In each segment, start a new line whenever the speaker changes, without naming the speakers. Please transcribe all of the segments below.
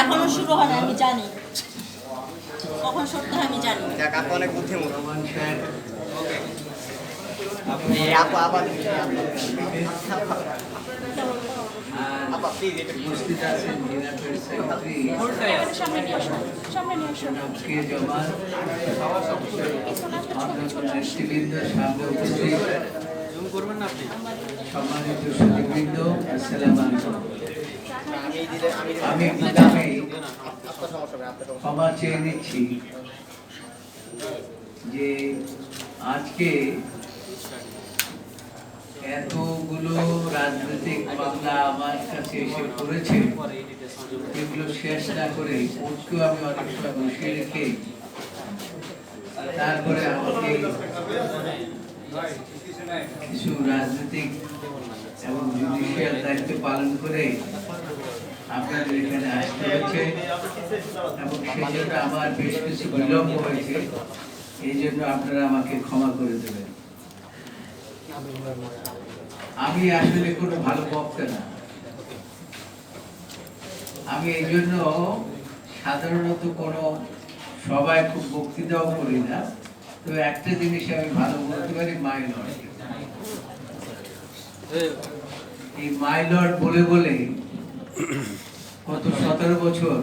এখনও শুরু হয় না আমি জানি। কখন সরতে হয় আমি জানি।
যাক আপু অনেক বুদ্ধিমতী
রহমান সাহেব
এই আপু আবার আপা। প্লিজ এটা
উপস্থিত আছেন
সামনে নিয়ে আসুন সামনে নিয়ে আসুন।
কে জমান নেতৃবৃন্দ সামনে উপস্থিত। সম্মানিত সুদীবৃন্দ আসসালাম আলাইকুম
এই দিলে আমি
ক্ষমা চেয়ে নিচ্ছি যে আজকে এতগুলো রাজনৈতিক মামলা আমার কাছে এসে পড়েছে, এগুলো শেষ না করে কোর্টকেও আমি অনেক সময় বসিয়ে রেখে তারপরে আমাকে কিছু রাজনৈতিক এবং জুডিশিয়াল দায়িত্ব পালন করে আপনাদের এখানে আসতে হয়েছে এবং সেই জন্য আমার বেশ কিছু বিলম্ব হয়েছে। এই জন্য আপনারা আমাকে ক্ষমা করে দেবেন। আমি আসলে কোনো ভালো বক্তা না। আমি এই জন্য সাধারণত কোনো সবাই খুব বক্তৃতাও করি না। তো একটা জিনিস আমি ভালো বলতে পারি এই বলে বলে গত সতেরো বছর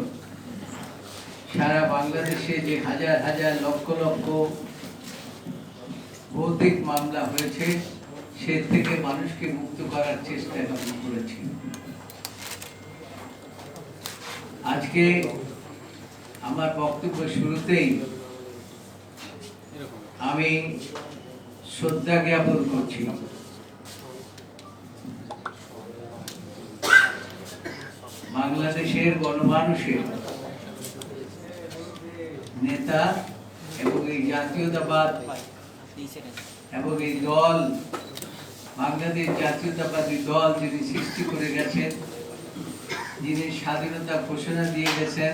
সারা বাংলাদেশে যে হাজার হাজার লক্ষ লক্ষ ভৌতিক মামলা হয়েছে, সে থেকে মানুষকে মুক্ত করার চেষ্টা আমি করেছি। আজকে আমার বক্তব্য শুরুতেই আমি শ্রদ্ধা জ্ঞাপন করছি বাংলাদেশের গণমানুষের নেতা এবং এই জাতীয়তাবাদ এবং এই দল, বাংলাদেশ জাতীয়তাবাদী দল যিনি সৃষ্টি করে গেছেন, যিনি স্বাধীনতা ঘোষণা দিয়ে গেছেন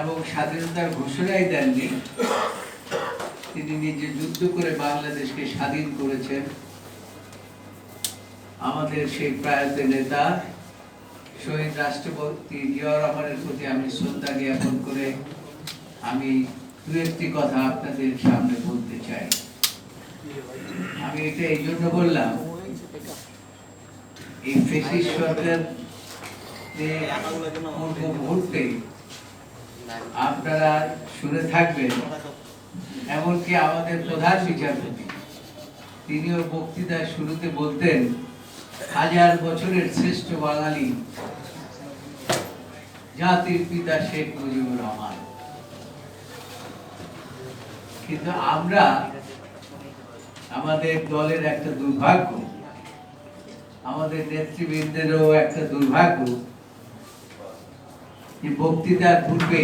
এবং স্বাধীনতার ঘোষণাই দেননি। তিনি নিজে যুদ্ধ করে বাংলাদেশকে স্বাধীন করেছেন। আমাদের সেই প্রয়াত নেতা, শহীদ রাষ্ট্রপতি জিয়াউর রহমানের প্রতি আমি শ্রদ্ধা জ্ঞাপন করে আমি দু একটি কথা আপনাদের সামনে বলতে চাই। আমি এটা এই জন্য বললাম, এই ফেসিস সরকার মুহূর্তে আপনারা শুনে থাকবেন, এমনকি আমাদের প্রধান বিচারপতি, তিনিও বক্তৃতার শুরুতে বলতেন, হাজার বছরের শ্রেষ্ঠ বাঙালি জাতির পিতা শেখ মুজিবুর রহমান। কিন্তু আমরা আমাদের দলের একটা দুর্ভাগ্য, আমাদের নেতৃবৃন্দেরও একটা দুর্ভাগ্য যে বক্তৃতার পূর্বে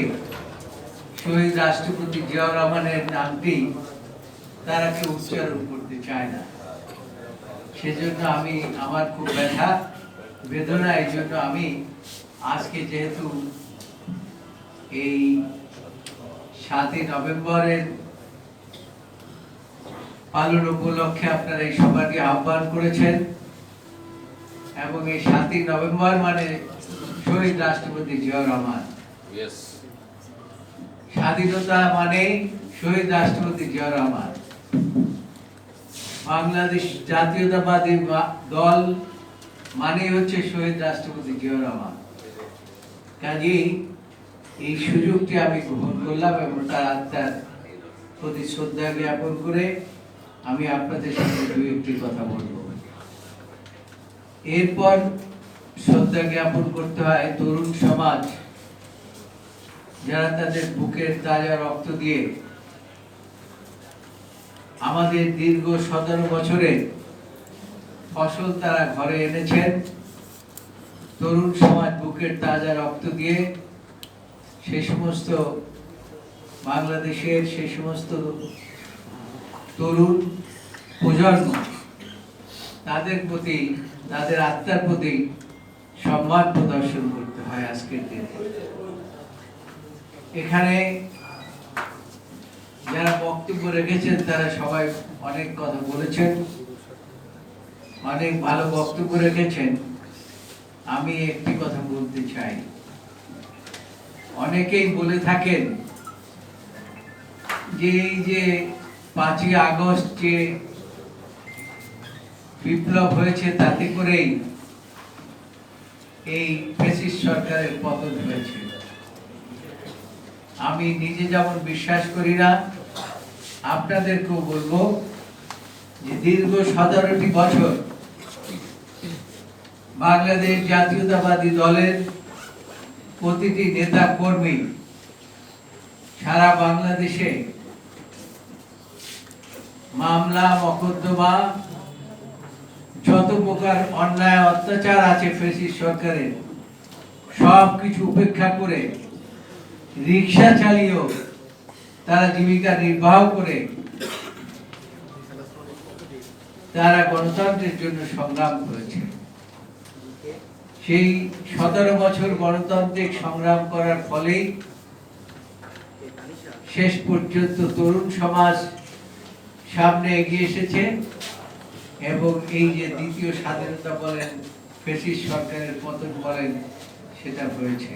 শহীদ রাষ্ট্রপতি জিয়াউর রহমানের নামটি তারা কেউ উচ্চারণ করতে চায় না। সেজন্য আমি, আমার খুব ব্যথা, বেদনা, এই জন্য আমি আজকে যেহেতু এই সাতই নভেম্বরের পালন উপলক্ষে আপনারা এই সভাটি আহ্বান করেছেন এবং এই সাতই নভেম্বর মানে শহীদ রাষ্ট্রপতি জিয়াউর রহমান। স্বাধীনতা মানে শহীদ রাষ্ট্রপতি জিয়াউর রহমান। বাংলাদেশ জাতীয়তাবাদী দল মানে হচ্ছে শহীদ রাষ্ট্রপতি জিয়াউর রহমান। কাজেই এই সুযোগটি আমি গ্রহণ করলাম এবং তার আত্মার প্রতি শ্রদ্ধা জ্ঞাপন করে আমি আপনাদের সাথে দু একটি কথা বলব। এরপর শ্রদ্ধা জ্ঞাপন করতে হয় তরুণ সমাজ। যারা তাদের বুকের তাজা রক্ত দিয়ে আমাদের দীর্ঘ সতেরো বছরে ফসল তারা ঘরে এনেছেন, তরুণ সমাজ বুকের তাজা রক্ত দিয়ে সে সমস্ত বাংলাদেশের সে সমস্ত তরুণ প্রজন্ম, তাদের প্রতি, তাদের আত্মার প্রতি সম্মান প্রদর্শন করতে হয় আজকের দিনে। এখানে যারা বক্তব্য রেখেছেন, তারা সবাই অনেক কথা বলেছেন, অনেক ভালো বক্তব্য রেখেছেন। আমি একটি কথা বলতে চাই। অনেকেই বলে থাকেন যে এই যে পাঁচই আগস্ট যে বিপ্লব হয়েছে, তাতে করেই এই ফেসিস সরকারের পতন হয়েছে। আমি নিজে যেমন বিশ্বাস করি না, আপনাদেরকেও বলব যে দীর্ঘ সতেরোটি বছর বাংলাদেশ জাতীয়তাবাদী দলের প্রতিটি নেতা কর্মী সারা বাংলাদেশে মামলা, মকদ্দমা যত প্রকার অন্যায়, অত্যাচার আছে ফেসিস সরকারের, সব কিছু উপেক্ষা করে রিক্সা চালিয়েও তারা জীবিকা নির্বাহ করে তারা গণতন্ত্রের জন্য সংগ্রাম করেছে। সেই সতেরো বছর গণতান্ত্রিক সংগ্রাম করার ফলেই শেষ পর্যন্ত তরুণ সমাজ সামনে এগিয়ে এসেছে। এবং এই যে দ্বিতীয় স্বাধীনতা বলেন ফেসিস সরকারের পতন বলেন, সেটা হয়েছে।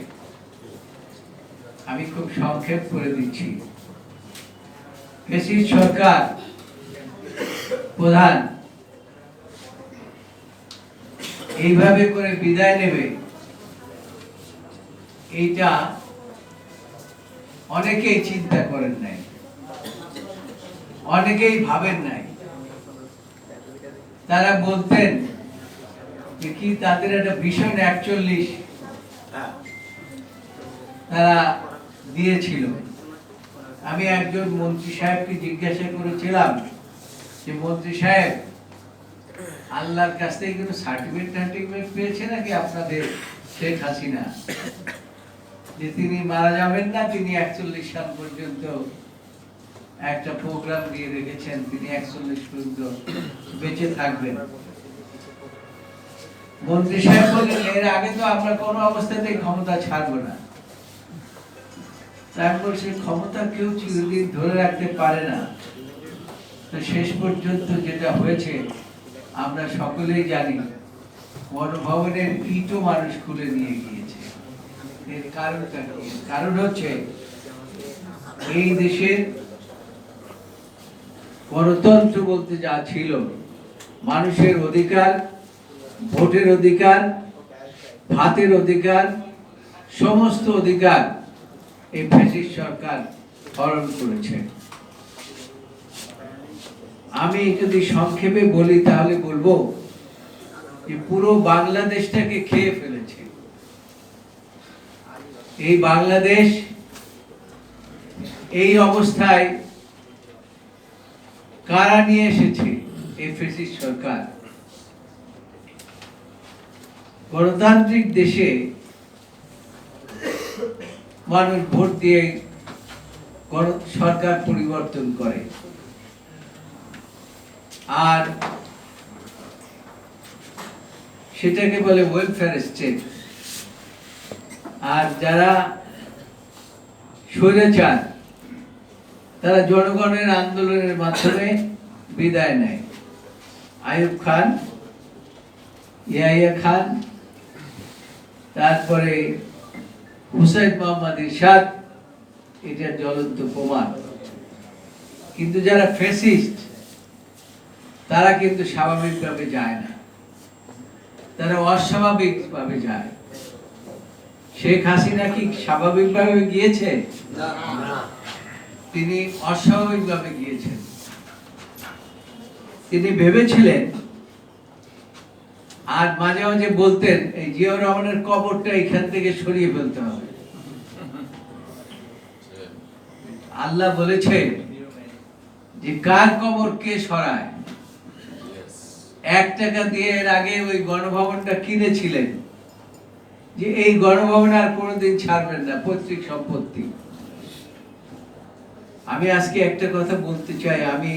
আমি খুব সংক্ষেপ করে দিচ্ছি। ফেসিস সরকার প্রধান এইভাবে করে বিদায় নেবে, এইটা অনেকেই চিন্তা করেন নাই, অনেকেই ভাবেন নাই। তারা বলতেন কি তাদের একটা ভীষণ একচল্লিশ তারা দিয়েছিল। আমি একজন মন্ত্রী সাহেবকে জিজ্ঞাসা করেছিলাম যে, মন্ত্রী সাহেব, আল্লাহর কাছ থেকে কোনো সার্টিফিকেট টার্টিফিকেট পেয়েছে নাকি আপনাদের শেখ হাসিনা? যে তিনি মারা যাবেন না, তিনি একচল্লিশ সাল পর্যন্ত একটা প্রোগ্রাম দিয়ে রেখেছেন, তিনি একচল্লিশ পর্যন্ত বেঁচে থাকবেন। মন্ত্রী সাহেব বললেন, এর আগে তো আমরা কোনো অবস্থাতেই ক্ষমতা ছাড়বো না। তারপর সে ক্ষমতা কেউ চিরদিন ধরে রাখতে পারে না। তো শেষ পর্যন্ত যেটা হয়েছে, আমরা সকলেই জানি গণভবনের ইটও মানুষ খুলে নিয়ে গিয়েছে। এর কারণটা কারণ হচ্ছে, এই দেশের গণতন্ত্র বলতে যা ছিল, মানুষের অধিকার, ভোটের অধিকার, ভাতের অধিকার, সমস্ত অধিকার এই ফ্যাসিস্ট সরকার হরণ করেছে। আমি যদি সংক্ষেপে বলি, তাহলে বলব যে পুরো বাংলাদেশটাকে খেয়ে ফেলেছে। এই বাংলাদেশ এই অবস্থায় কারা নিয়ে এসেছে এই ফেসিস্ট সরকার? গণতান্ত্রিক দেশে মানুষ ভোট দিয়ে সরকার পরিবর্তন করে। আর সেটাকে বলে ওয়েলফেয়ার স্টেট আর যারা স্বৈরাচার তারা জনগণের আন্দোলনের মাধ্যমে বিদায় নেয়। আয়ুব খান, ইয়াহিয়া খান, তারপরে হুসাইন মোহাম্মদ ইরশাদ, এটা জ্বলন্ত প্রমাণ। কিন্তু যারা ফেসিস্ট তারা কিন্তু স্বাভাবিকভাবে যায় না। তারা অস্বাভাবিকভাবে যায়। শেখ হাসিনা কি স্বাভাবিকভাবে গিয়েছে? তিনি অস্বাভাবিকভাবে গিয়েছেন। তিনি ভেবেছিলেন, আর মাঝে মাঝে বলতেন, এই জিয়াউর রহমানের কবরটা এখান থেকে সরিয়ে ফেলতে হবে। আল্লাহ বলেছে যে, কার কবর কে সরায়? এক টাকা দিয়ে এর আগে ওই গণভবনটা কিনেছিলেন, যে এই গণভবন আর কোনোদিন ছাড়বেন না, পৈতৃক সম্পত্তি। আমি আজকে একটা কথা বলতে চাই, আমি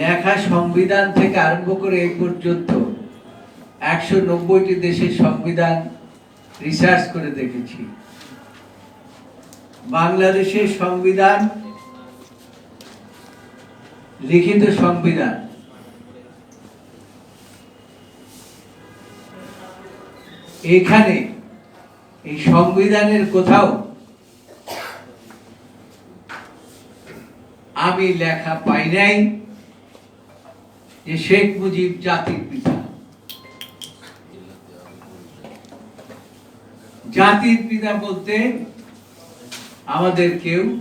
লেখা সংবিধান থেকে আরম্ভ করে এই পর্যন্ত একশো নব্বইটি দেশের সংবিধান রিসার্চ করে দেখেছি। বাংলাদেশের সংবিধান, লিখিত সংবিধান। এখানে এই সংবিধানের কোথাও আমি লেখা পাই নাই। যে শেখ মুজিব জাতির পিতা। জাতির পিতা বলতে আমাদের কেউ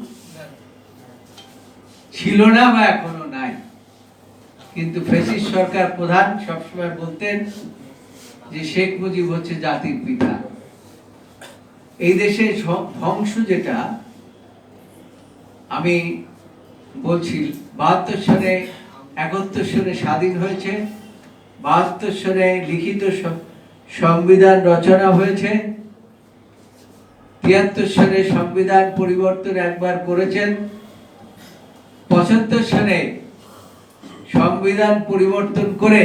ছিল না বা এখনও নাই। কিন্তু ফেসিস সরকার প্রধান সবসময় বলতেন যে শেখ মুজিব হচ্ছে জাতির পিতা। এই দেশে ধ্ব- ধ্বংস যেটা, আমি বলছি বাহাত্তর সনে, একাত্তর সনে স্বাধীন হয়েছে, বাহাত্তর সনে লিখিত সংবিধান রচনা হয়েছে, তিয়াত্তর সনে সংবিধান পরিবর্তন একবার করেছেন, পঁচাত্তর সনে সংবিধান পরিবর্তন করে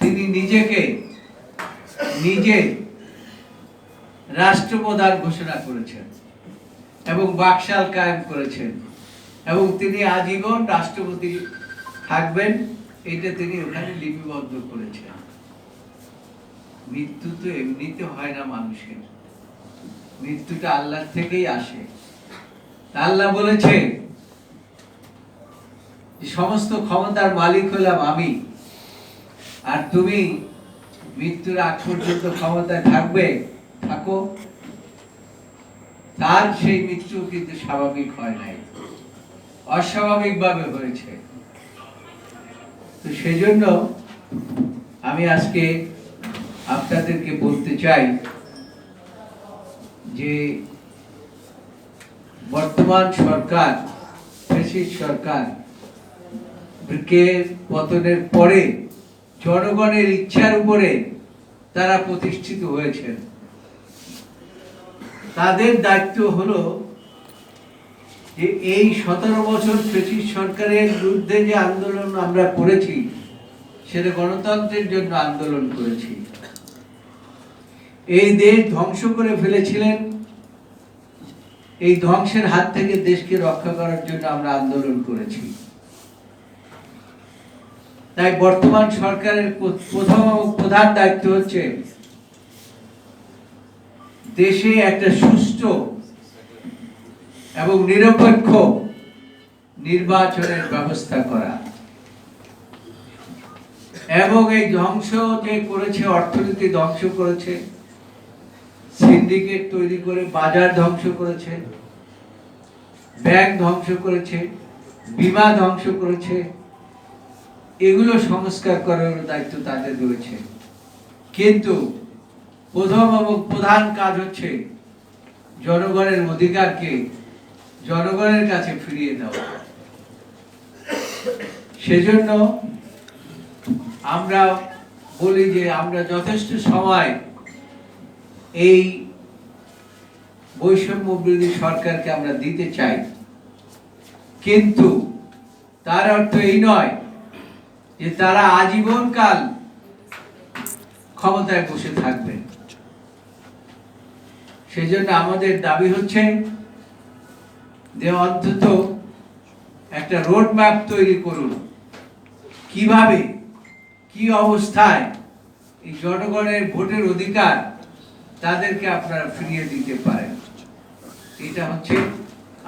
তিনি নিজেকে, নিজে রাষ্ট্রপ্রধান ঘোষণা করেছেন এবং বাকশাল কায়েম করেছেন। এবং তিনি আজীবন রাষ্ট্রপতি থাকবেন, এটা তিনি ওখানে লিপিবদ্ধ করেছেন। মৃত্যু তো এমনিতে হয় না মানুষের। মৃত্যুটা আল্লাহ থেকেই আসে। আল্লাহ বলেছে সমস্ত ক্ষমতার মালিক হলাম আমি। আর তুমি মৃত্যুর আগ পর্যন্ত ক্ষমতায় থাকবে, থাকো। তার সেই মৃত্যু কিন্তু স্বাভাবিক হয় নাই। অস্বাভাবিক ভাবে হয়েছে। তো সেজন্য আমি আজকে আপনাদেরকে বলতে চাই যে বর্তমান সরকার, ফ্যাসিস্ট সরকার পতনের পরে জনগণের ইচ্ছার উপরে তারা প্রতিষ্ঠিত হয়েছেন। তাদের দায়িত্ব হলো যে এই সতেরো বছর ব্রিটিশ সরকারের বিরুদ্ধে যে আন্দোলন আমরা করেছি, সেটা গণতন্ত্রের জন্য আন্দোলন করেছি। এই দেশ ধ্বংস করে ফেলেছিলেন। এই ধ্বংসের হাত থেকে দেশকে রক্ষা করার জন্য আমরা আন্দোলন করেছি। তাই বর্তমান সরকারের প্রথম প্রধান দায়িত্ব হচ্ছে দেশে একটা সুষ্ঠু এবং নিরপেক্ষ নির্বাচনের ব্যবস্থা করা। এবং এই ধ্বংস যে করেছে, অর্থনীতি ধ্বংস করেছে, সিন্ডিকেট তৈরি করে বাজার ধ্বংস করেছে, ব্যাংক ধ্বংস করেছে, বিমা ধ্বংস করেছে, এগুলো সংস্কার করার দায়িত্ব তাদের রয়েছে। কিন্তু প্রথম এবং প্রধান কাজ হচ্ছে জনগণের অধিকারকে জনগণের কাছে ফিরিয়ে দেওয়া সেজন্য আমরা বলি যে আমরা যথেষ্ট সময় এই বৈষম্য বিরোধী সরকারকে আমরা দিতে চাই। কিন্তু তার অর্থ এই নয় যে তারা আজীবনকাল ক্ষমতায় বসে থাকবে। সেজন্য আমাদের দাবি হচ্ছে যে অন্তত একটা রোড ম্যাপ তৈরি করুন। কীভাবে? কি অবস্থায়? এই জনগণের ভোটের অধিকার তাদেরকে আপনারা ফিরিয়ে দিতে পারেন। এটা হচ্ছে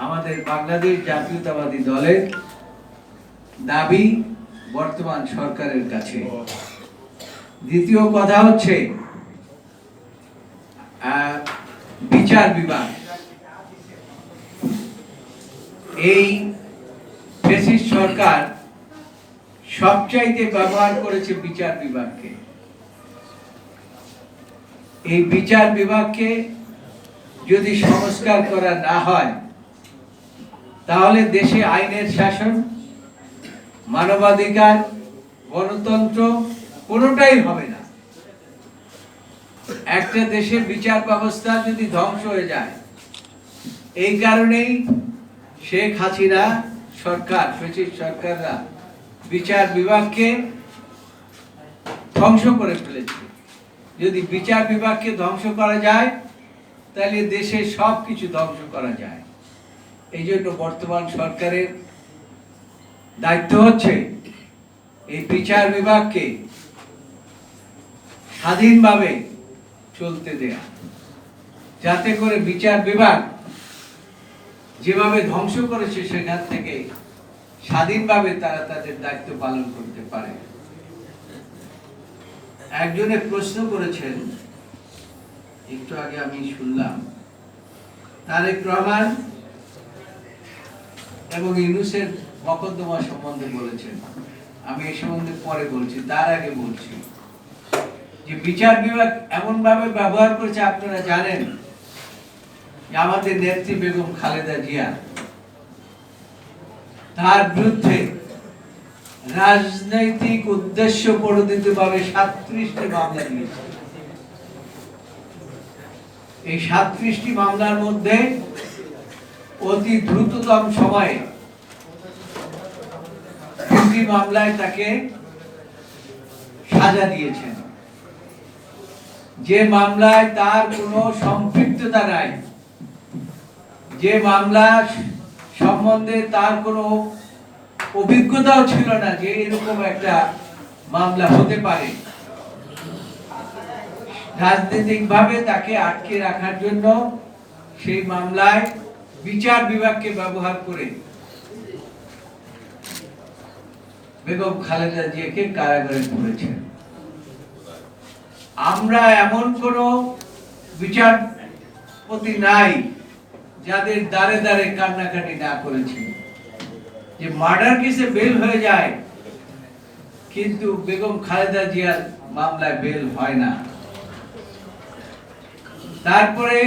আমাদের বাংলাদেশ জাতীয়তাবাদী দলের দাবি বর্তমান সরকারের কাছে। দ্বিতীয় কথা হচ্ছে বিচার বিভাগ। এই ফেসিস্ট সরকার সবচাইতে ব্যবহার করেছে বিচার বিভাগকে। এই বিচার বিভাগকে যদি সংস্কার করা না হয়, তাহলে দেশে আইনের শাসন, মানবাধিকার, গণতন্ত্র কোনোটাই হবে না। একটা দেশের বিচার ব্যবস্থা যদি ধ্বংস হয়ে যায়, এই কারণেই শেখ হাসিনা সরকার, ব্রিটিশ সরকাররা বিচার বিভাগকে ধ্বংস করে ফেলেছে। যদি বিচার বিভাগকে ধ্বংস করা যায়, তাহলে দেশের সব কিছু ধ্বংস করা যায়। এই জন্য বর্তমান সরকারের দায়িত্ব হচ্ছে এই বিচার বিভাগকে স্বাধীনভাবে চলতে দেয়া। যাতে করে বিচার বিভাগ যেভাবে ধ্বংস করেছে সেখান থেকে স্বাধীনভাবে তারা তাদের দায়িত্ব পালন করতে পারে। একজনে প্রশ্ন করেছেন, একটু আগে আমি শুনলাম, তারেক রহমান এবং ইউনুসের মকদ্দমা সম্বন্ধে বলেছেন। আমি এ সম্বন্ধে পরে বলছি, তার আগে বলছি যে বিচার বিভাগ এমনভাবে ব্যবহার করেছে, আপনারা জানেন? আমাদের নেত্রী বেগম খালেদা জিয়া, তার বিরুদ্ধে রাজনৈতিক উদ্দেশ্য প্রণোদিত ভাবে সাতত্রিশটি মামলা দিয়েছে। এই সাতত্রিশটি মামলার মধ্যে অতি দ্রুততম সময়ে দুটি মামলায় তাকে সাজা দিয়েছেন। যে মামলায় তার কোনো সম্পৃক্ততা নাই যে মামলা সম্বন্ধে তার কোনো অভিজ্ঞতাও ছিল না যে এরকম একটা মামলা হতে পারে। রাজনৈতিকভাবে তাকে আটকে রাখার জন্য সেই মামলায় বিচার বিভাগকে ব্যবহার করে বেগম খালেদা জিয়াকে কারাগারে পুরেছেন আমরা এমন কোন বিচারপতি নাই যাদের দাঁড়ে দাঁড়ে কান্নাকাটি না করেছি। যে মার্ডার কেসে বেল হয়ে যায়, কিন্তু বেগম খালেদা জিয়ার মামলায় বেল হয় না। তারপরে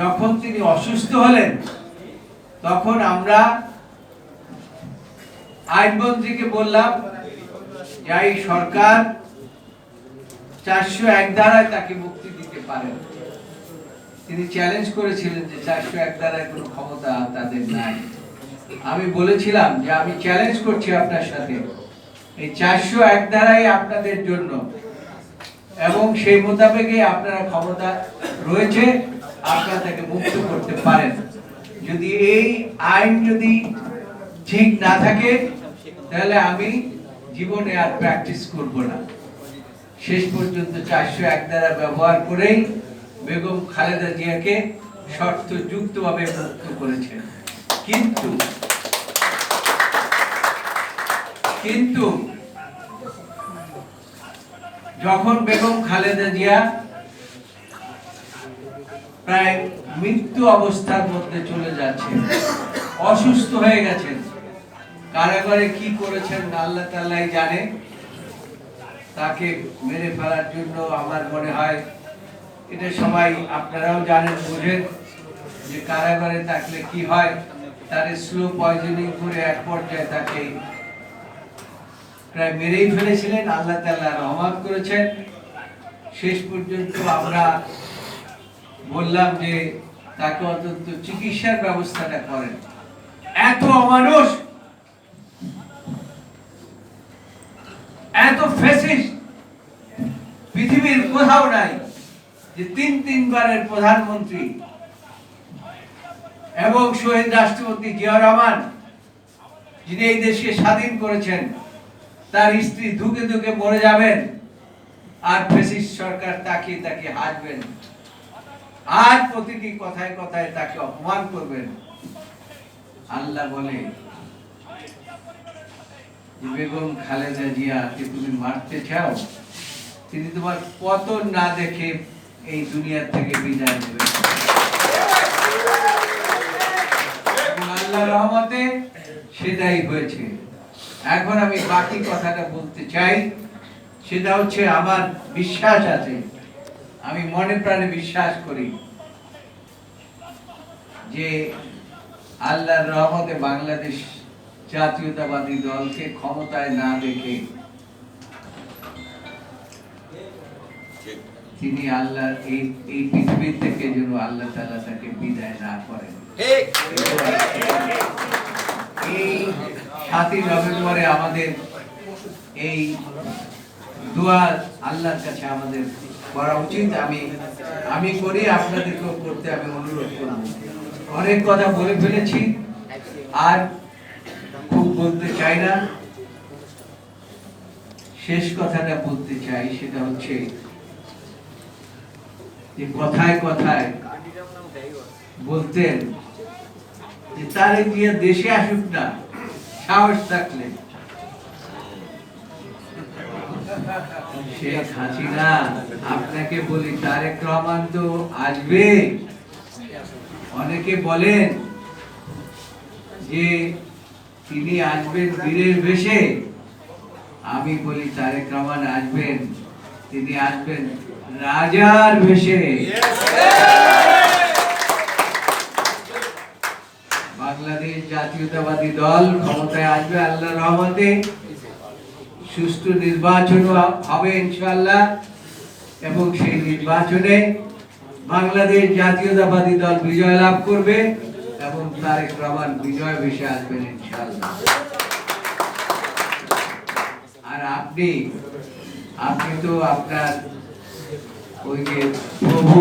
যখন তিনি অসুস্থ হলেন, তখন আমরা আইনমন্ত্রীকে বললাম যে এই সরকার চারশো এক ধারায় তাকে মুক্তি দিতে পারেন তিনি চ্যালেঞ্জ করেছিলেন যে চারশো এক ধারায় কোনো ক্ষমতা তাদের নাই। আমি বলেছিলাম যে আমি চ্যালেঞ্জ করছি আপনার সাথে। এই চারশো এক ধারায় আপনাদের জন্য এবং সেই মোতাবেকই আপনারা ক্ষমতা রয়েছে, আপনারা তাকে মুক্ত করতে পারেন। যদি এই আইন যদি ঠিক না থাকে, তাহলে আমি জীবনে আর প্র্যাকটিস করব না। শেষ পর্যন্ত চারশো এক দ্বারা ব্যবহার করেই বেগম খালেদা জিয়াকে শর্ত যুক্তভাবে মুক্ত করেছেন। কিন্তু কিন্তু যখন বেগম খালেদা জিয়া প্রায় মৃত্যু অবস্থার মধ্যে চলে যাচ্ছে অসুস্থ হয়ে গেছেন, কারাগারে কি করেছেন আল্লাহ তাল্লাই জানে। তাকে মেরে ফেলার জন্য আমার মনে হয় এটা সবাই আপনারাও জানেন, বুঝেন যে কারাগারে থাকলে কি হয়। তার স্লো পয়জনিং করে এক পর্যায়ে তাকে প্রায় মেরেই ফেলেছিলেন। আল্লাহ তাল্লাহ রহমান করেছেন। শেষ পর্যন্ত আমরা বললাম যে তাকে অন্তত চিকিৎসার ব্যবস্থাটা করেন। এত অমানুষ, এত ফেসিস্ট পৃথিবীর কোথাও নাই। যে তিন তিনবারের প্রধানমন্ত্রী এবং শহীদ রাষ্ট্রপতি জিয়া রহমান, যিনি এই দেশকে স্বাধীন করেছেন, তার স্ত্রী ধুকে ধুকে মরে যাবেন আর ফেসিস্ট সরকার তাকিয়ে তাকিয়ে হাসবেন। আর প্রতিটি কথায় কথায় তাকে অপমান করবেন। আল্লাহ বলে বেগম খালেদা জিয়াকে তুমি মারতে চাও, তিনি তোমার পতন না দেখে এই দুনিয়া থেকে বিদায় এবং আল্লাহ রহমতে সেটাই হয়েছে। এখন আমি বাকি কথাটা বলতে চাই। সেটা হচ্ছে আমার বিশ্বাস আছে। আমি মনে প্রাণে বিশ্বাস করি যে আল্লাহর রহমতে বাংলাদেশ জাতীয়তাবাদী দলকে ক্ষমতায় না দেখে তিনি আল্লাহ এই এই পৃথিবী থেকে যেন আল্লাহ তাআলা তাকে বিদায় না করেন। এই সাতই নভেম্বরে আমাদের এই দোয়া আল্লাহর কাছে আমাদের করা উচিত। আমি আমি করি আপনাদেরকেও করতে আমি অনুরোধ করব অনেক কথা বলে ফেলেছি আর খুব বলতে চাই না। শেষ কথাটা বলতে চাই সেটা হচ্ছে যে কথায় কথায় বলতেন যে তারে দিয়ে দেশে আসুক না, সাহস থাকলে। শেখ হাসিনা, আপনাকে বলি, তারেক রহমান তো আসবে। অনেকে বলেন যে তিনি আসবেন বীরের বেশে। আমি বলি, তারেক রহমান আসবেন, তিনি আসবেন রাজার বেশে বাংলাদেশ জাতীয়তাবাদী দল ক্ষমতায় আসবে আল্লাহ রহমতে। সুষ্ঠু নির্বাচন হবে ইনশাআল্লাহ। এবং সেই নির্বাচনে বাংলাদেশ জাতীয়তাবাদী দল বিজয় লাভ করবে এবং তারেক রহমান বিজয় বেশে আসবেন ইনশাআল্লাহ। আর আপনি আপনি তো আপনার ওই যে প্রভু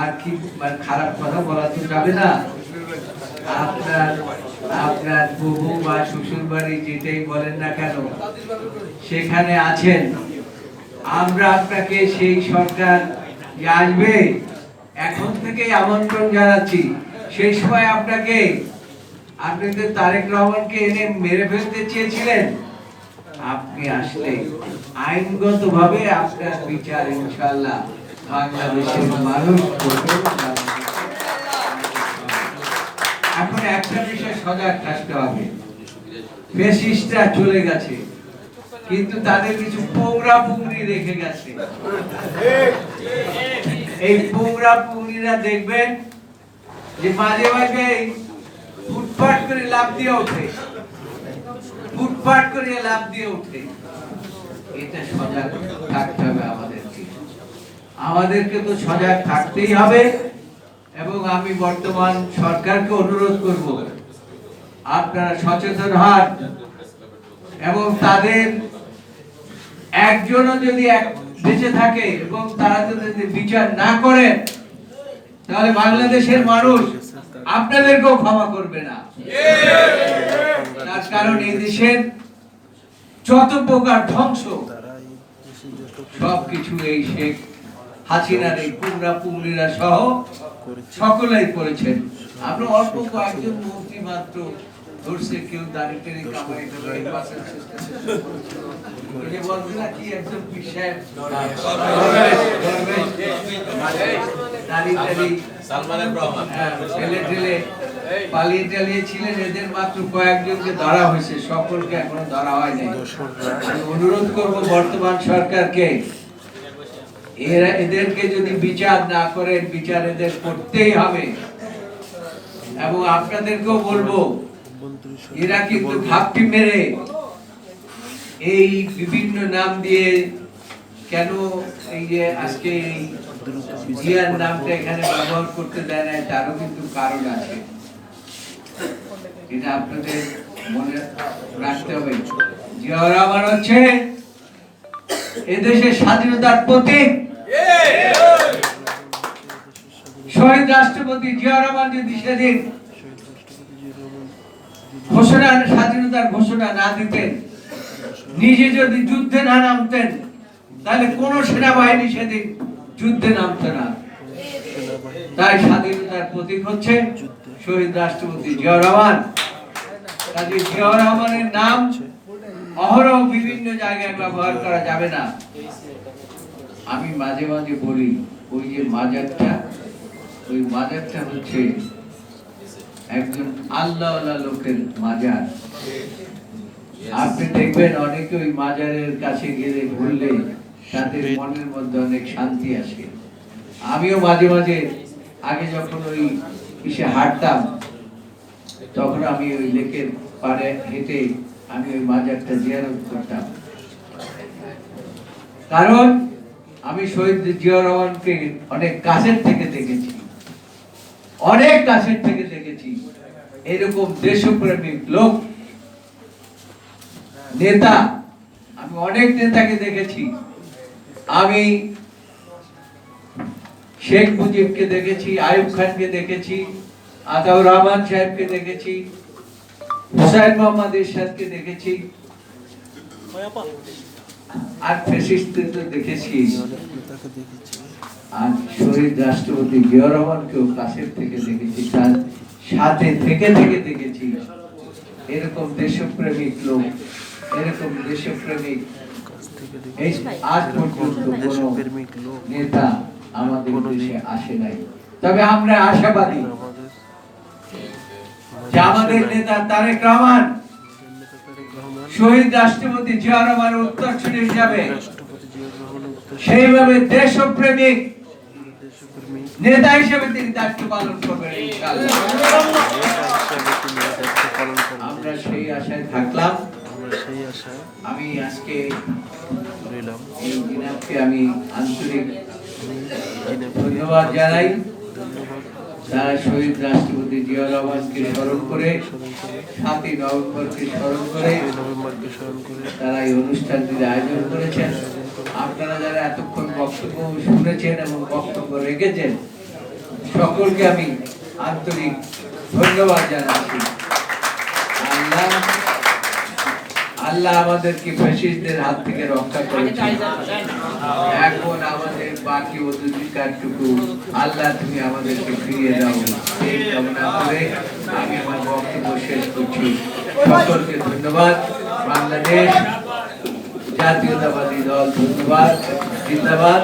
আর কি মানে খারাপ কথা বলা তো যাবে না। আপনার আপনার প্রভু বা শ্বশুর বাড়ি যেটাই বলেন না কেন, সেখানে আছেন। আমরা আপনাকে সেই সরকার যে আসবে, এখন থেকেই আমন্ত্রণ জানাচ্ছি। সেই সময় আপনাকে, আপনি তো তারেক রহমানকে এনে মেরে ফেলতে চেয়েছিলেন। আপনি আসলে আইনগত ভাবে আপনার বিচার ইনশাল্লাহ এখন একটা সজাগ থাকতে হবে। চলে গেছে, কিন্তু তাদের কিছু রেখে গেছে। এই পোংরা পুংরিরা দেখবেন যে মাঝে মাঝে ফুটপাট করে লাভ দিয়ে ওঠে। ফুটপাট করে লাভ দিয়ে ওঠে। এটা সজাগ থাকতে হবে আমাদেরকে আমাদেরকে তো সজাগ থাকতেই হবে এবং আমি বর্তমান সরকারকে অনুরোধ করব আপনারা সচেতন হন এবং তাদের একজনও যদি বেঁচে থাকে এবং তারা যদি বিচার না করেন, তাহলে বাংলাদেশের মানুষ আপনাদেরকেও ক্ষমা করবে না। তার কারণ এই দেশের যত প্রকার ধ্বংস, সবকিছু এই শেখ হাসিনার এই কুমড়া পুমলিরা সহ সকলেই করেছেন। আমরা অল্প কয়েকজন মন্ত্রী মাত্র ধরছে কেউ দাঁড়িয়ে টেনে কামাই করে বাসের system। ওই যে বলছে না কি একজন পীর সাহেব, দাঁড়িয়ে
সালমানের রহমান।
হ্যাঁ, ঠেলে ঠেলে পালিয়ে টালিয়ে ছিলেন এদের মাত্র কয়েকজনকে ধরা হয়েছে। সকলকে এখনও ধরা হয়নি অনুরোধ করব বর্তমান সরকারকে এরা এদেরকে যদি বিচার না করেন, বিচার এদের করতেই হবে। এবং আপনাদেরকেও বলব, এরা কিন্তু ঘাপটি মেরে এই বিভিন্ন নাম দিয়ে কেন এই যে আজকে এই জিয়ার নামটা এখানে ব্যবহার করতে দেয় না তারও কিন্তু কারণ আছে। এটা আপনাদের মনে রাখতে হবে। জিয়াউর রহমান হচ্ছে এদেশের স্বাধীনতার প্রতীক। শহীদ রাষ্ট্রপতি জিয়া সেদিন ঘোষণা স্বাধীনতার ঘোষণা না দিতেন, নিজে যদি যুদ্ধে না নামতেন, তাহলে কোন সেনাবাহিনী সেদিন যুদ্ধে নামতো না। তাই স্বাধীনতার প্রতীক হচ্ছে শহীদ রাষ্ট্রপতি জিয়া রহমান। কাজে জিয়া রহমানের নাম অহরহ বিভিন্ন জায়গায় ব্যবহার করা যাবে না। আমি মাঝে মাঝে বলি ওই যে মাজারটা ওই মাজারটা হচ্ছে একজন আল্লাহ লোকের মাজার। আপনি দেখবেন অনেকে ওই মাজারের কাছে গেলে ঘুরলে তাদের মনের মধ্যে অনেক শান্তি আসে। আমিও মাঝে মাঝে আগে যখন ওই ইসে হাঁটতাম তখন আমি ওই লেকের পাড়ে হেঁটে আমি ওই মাজারটা জিয়ারত করতাম। কারণ আমি শহীদ জিয়া রহমানকে অনেক কাছের থেকে দেখেছি। অনেক কাছের থেকে দেখেছি। এরকম দেশপ্রেমিক লোক, নেতা, আমি অনেক নেতাকে দেখেছি। আমি শেখ মুজিবকে দেখেছি আয়ুব খানকে দেখেছি, আতাউর রহমান সাহেবকে দেখেছি, হুসাইন মোহাম্মদ ইরশাদকে দেখেছি। আর তো দেখেছি আর শহীদ রাষ্ট্রপতি জিয়া রহমানকেও কাছের থেকে দেখেছি তার সাথে থেকে থেকে দেখেছি এরকম দেশপ্রেমিক লোক, এরকম দেশপ্রেমিক। আসে নাই। তবে আমরা আশাবাদী যে আমাদের নেতা তারেক রহমান শহীদ রাষ্ট্রপতি জিয়া রহমানের উত্তরসূরি হিসাবে সেইভাবে দেশপ্রেমিক নেতা হিসেবে তিনি দায়িত্ব পালন করবেন আমরা সেই আশায় থাকলাম। আমি আজকে এই আমি আন্তরিক ধন্যবাদ জানাই। তারা শহীদ রাষ্ট্রপতি জিয়া রহমানকে স্মরণ করে, সাতই নভেম্বরকে স্মরণ করে, তারা এই অনুষ্ঠানটির আয়োজন করেছেন। আপনারা যারা এতক্ষণ বক্তব্য শুনেছেন এবং বক্তব্য রেখেছেন, সকলকে আমি আন্তরিক ধন্যবাদ জানাচ্ছি। আল্লাহ আল্লাহ আমাদেরকে ফ্যাসিস্টদের হাত থেকে রক্ষা করেছে এখন আমাদের বাকি অধিকারটুকু আল্লাহ তুমি আমাদেরকে ফিরিয়ে দাও। এই কামনা করে আমি আমার বক্তব্য শেষ করছি। সকলকে ধন্যবাদ। বাংলাদেশ জাতীয়তাবাদী দল ধন্যবাদ। জিন্দাবাদ।